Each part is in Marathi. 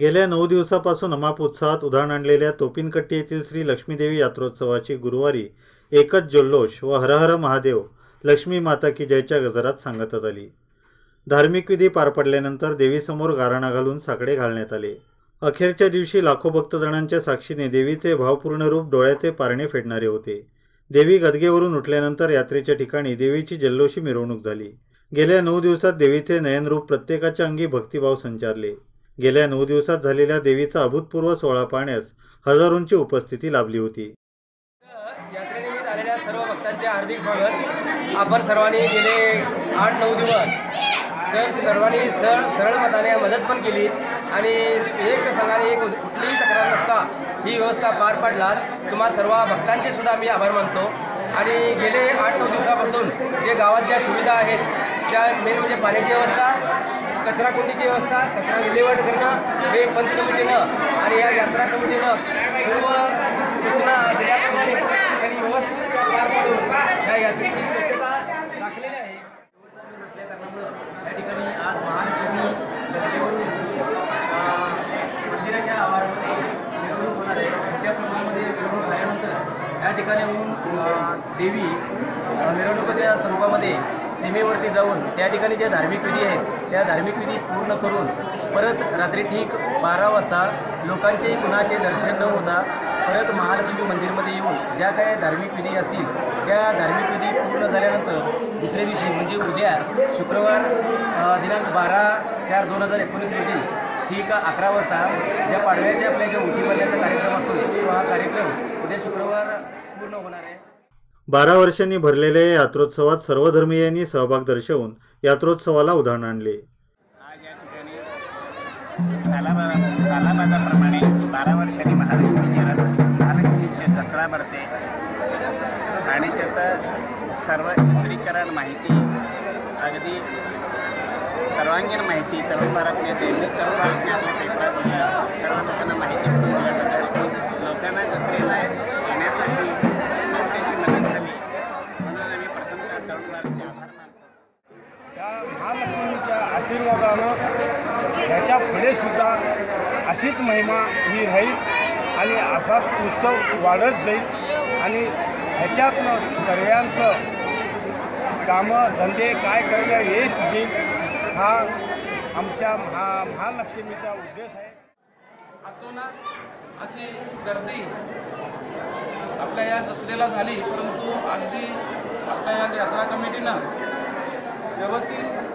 गेल्या नऊ दिवसापासून अमाप उत्साहात उधाण आणलेल्या तोपिनकट्टी येथील श्री लक्ष्मीदेवी यात्रोत्सवाची गुरुवारी एकच जल्लोष व हरहर महादेव लक्ष्मी माता की जयच्या गजरात सांगतात आली. धार्मिक विधी पार पडल्यानंतर देवीसमोर गाराणा घालून साकडे घालण्यात आले. अखेरच्या दिवशी लाखो भक्तजणांच्या साक्षीने देवीचे भावपूर्ण रूप डोळ्याचे पारणे फेडणारे होते. देवी गदगेवरून उठल्यानंतर यात्रेच्या ठिकाणी देवीची जल्लोषी मिरवणूक झाली. गेल्या नऊ दिवसात देवीचे नयनरूप प्रत्येकाच्या अंगी भक्तिभाव संचारले. गेल्या नऊ दिवसात झालेल्या देवीचा अभूतपूर्व सोहळा पाहण्यास हजारोंची उपस्थिती लाभली होती. यात्रेनिमित्त आलेल्या सर्व भक्तांचे हार्दिक स्वागत. आपण सर्वांनी गेले आठ नऊ दिवस. सर सर्वांनी सर सरळ मताने मदत पण केली आणि एक संघाने एक कुठलीही तक्रार नसता ही व्यवस्था पार पाडला तुम्हा सर्व भक्तांचे सुद्धा मी आभार मानतो. आणि गेले आठ नऊ दिवसापासून जे गावात ज्या सुविधा आहेत त्या मेन म्हणजे पाण्याची व्यवस्था कचरा कुंडीची व्यवस्था कचरा विल्हेवाट करणं हे पंच कमिटीनं आणि या यात्रा कमिटीनं पूर्व सूचना दिल्याप्रमाणे त्यांनी व्यवस्थितरित्या पार पाडून या यात्रेची स्वच्छता राखलेली आहे. असल्या कारणामुळं या ठिकाणी आज महालक्ष्मी गद्देवरून अं, मंदिराच्या आवारामध्ये मिरवणूक होणार आहे. मोठ्या प्रमाणामध्ये मिरवणूक झाल्यानंतर या ठिकाणी येऊन देवी मिरवणुकीच्या स्वरूपामध्ये सीमेवरती जाऊन त्या ठिकाणी ज्या धार्मिक विधी आहेत त्या धार्मिक विधी पूर्ण करून परत रात्री ठीक बारा वाजता लोकांचे कुणाचे दर्शन न होता परत महालक्ष्मी मंदिरमध्ये येऊन ज्या काही धार्मिक विधी असतील त्या धार्मिक विधी पूर्ण झाल्यानंतर दुसऱ्या दिवशी म्हणजे उद्या शुक्रवार दिनांक बारा चार दोन हजार एकोणीस रोजी ठीक अकरा वाजता ज्या पाडव्याच्या आपल्या ज्या उठी भरण्याचा कार्यक्रम असतो तो हा कार्यक्रम उद्या शुक्रवार पूर्ण होणार आहे. बारा वर्षांनी भरलेल्या या यात्रोत्सवात सर्व धर्मीयांनी सहभाग दर्शवून यात्रोत्सवाला उदाहरण आणले. आज बारा वर्षांनी महालक्ष्मी रथ महालक्ष्मीची जत्रा भरते. आणि त्याचं सर्व चित्रीकरण माहिती अगदी सर्वांगीण माहिती तरुण भारतने नेते तरुण भारतने आपल्या पेपरात सर्व लोकांना माहिती करून दिल्याबद्दल लोकांना जत्रेला येण्यासाठी खूप त्याची मदत झाली म्हणून आम्ही प्रथमतः तरुण भारतचे आभार मानतो त्या महालक्ष्मीच्या आशीर्वादानं ह्याच्या पुढेसुद्धा अशीच महिमा ही राहील आणि असाच उत्सव वाढत जाईल आणि ह्याच्यातनं सर्वांचं कामं धंदे काय करणं यश देईल हा आमच्या महा महालक्ष्मीचा उद्देश आहे. अतोनात अशी गर्दी आपल्या या जत्रेला झाली परंतु अगदी आपल्या या यात्रा कमिटीनं व्यवस्थित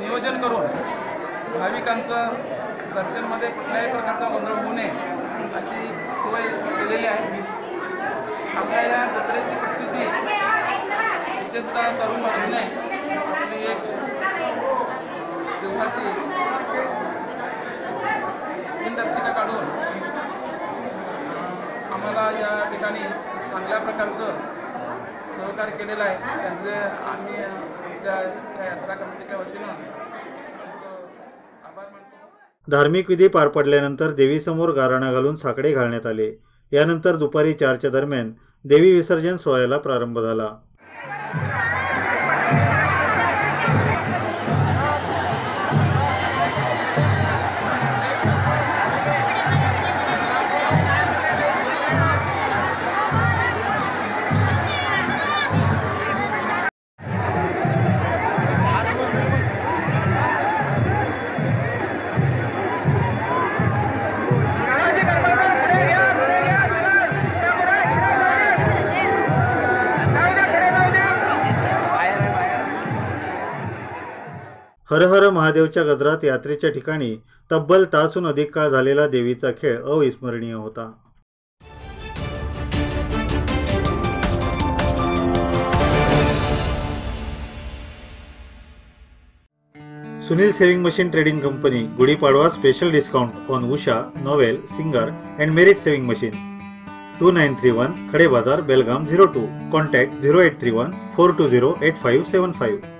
नियोजन करून भाविकांचं दर्शनमध्ये कुठल्याही प्रकारचा गोंधळ होऊ नये अशी सोय केलेली आहे. आपल्या या जत्रेची प्रसिद्धी विशेषतः तरुण भारतने आपली एक दिवसाची दिनदर्शिका काढून आम्हाला या ठिकाणी चांगल्या प्रकारचं सहकार्य केलेलं आहे. त्यांचे आम्ही आमच्या यात्रा कमिटीच्या वतीनं आभार मानतो. धार्मिक विधी पार पडल्यानंतर देवीसमोर गाराणा घालून साकडे घालण्यात आले. यानंतर दुपारी चारच्या दरम्यान देवी विसर्जन सोहळ्याला प्रारंभ झाला. हर हर महादेवच्या गजरात यात्रेच्या ठिकाणी तब्बल तासून अधिक काळ झालेला देवीचा खेळ अविस्मरणीय होता. Sunil sewing machine trading company Gudhi Padwa special discount on Usha Novel Singer and Merit sewing machine two nine three one Khade Bazar Belgaum zero two contact zero eight three one four two zero eight five seven five